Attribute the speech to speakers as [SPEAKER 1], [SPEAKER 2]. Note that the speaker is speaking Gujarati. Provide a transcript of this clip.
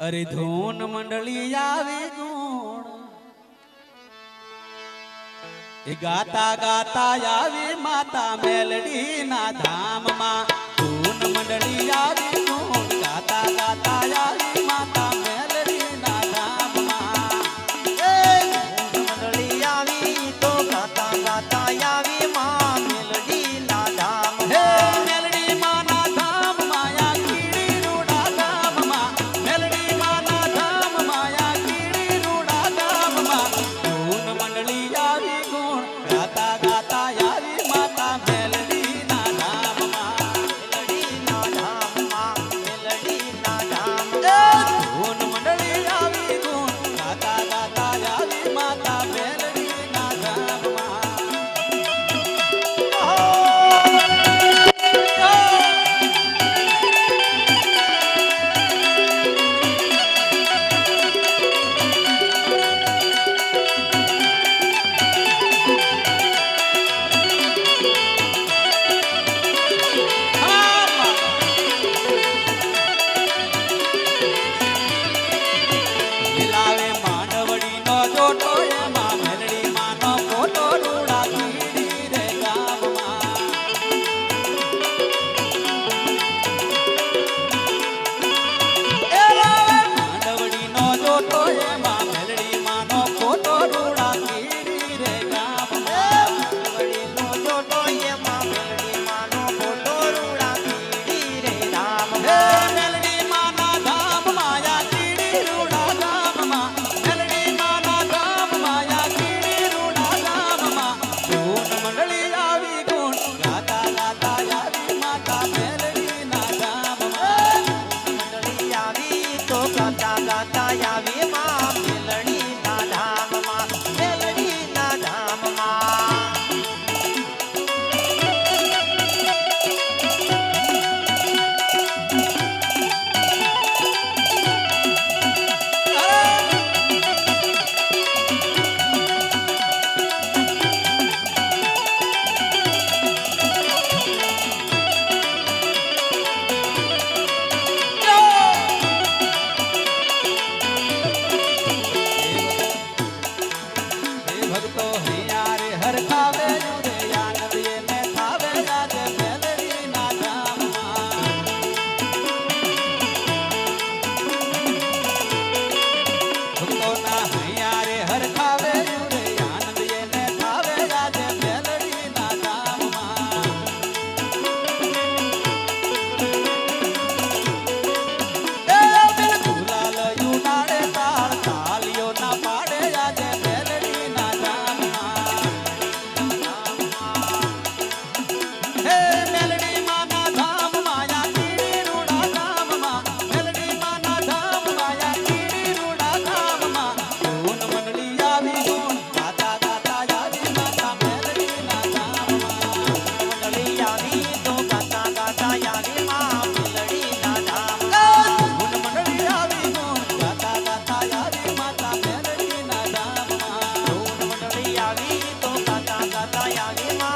[SPEAKER 1] અરે ધૂન મંડળી આવે ગુણ એ ગાતા ગાતા આવે માતા મેલડી ના ધામમાં.
[SPEAKER 2] Yeah.